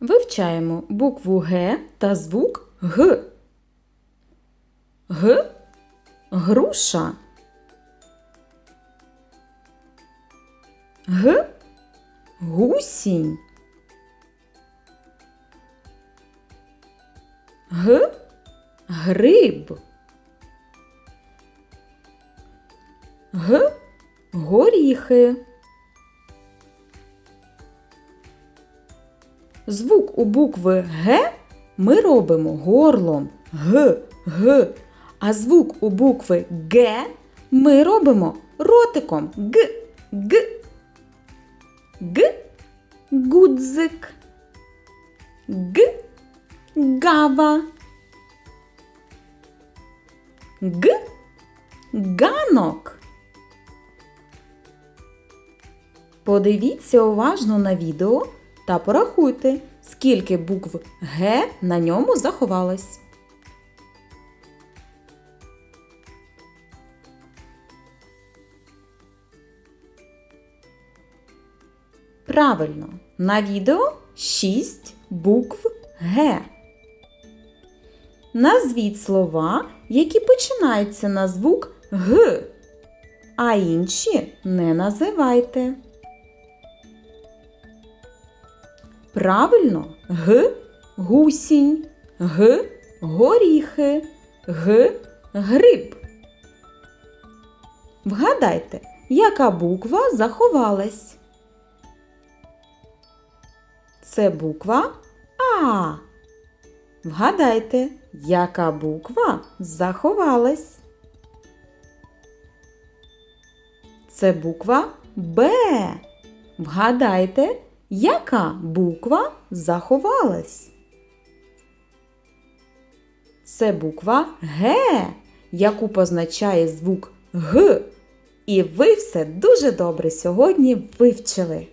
Вивчаємо букву Г та звук Г. Г груша. Г гусінь. Г гриб. Г горіхи. Звук у букви Г ми робимо горлом Г, Г, а звук у букви Г ми робимо ротиком Г, Г. Г гудзик. Г гава. Г ганок. Подивіться уважно на відео та порахуйте, скільки букв Г на ньому заховалось. Правильно, на відео 6 букв Г. Назвіть слова, які починаються на звук Г, а інші не називайте. Правильно, Г гусінь, Г горіхи, Г гриб. Вгадайте, яка буква заховалась? Це буква А. Вгадайте, яка буква заховалась? Це буква Б. Вгадайте, яка буква заховалась? Це буква Г, яку позначає звук Г. І ви все дуже добре сьогодні вивчили.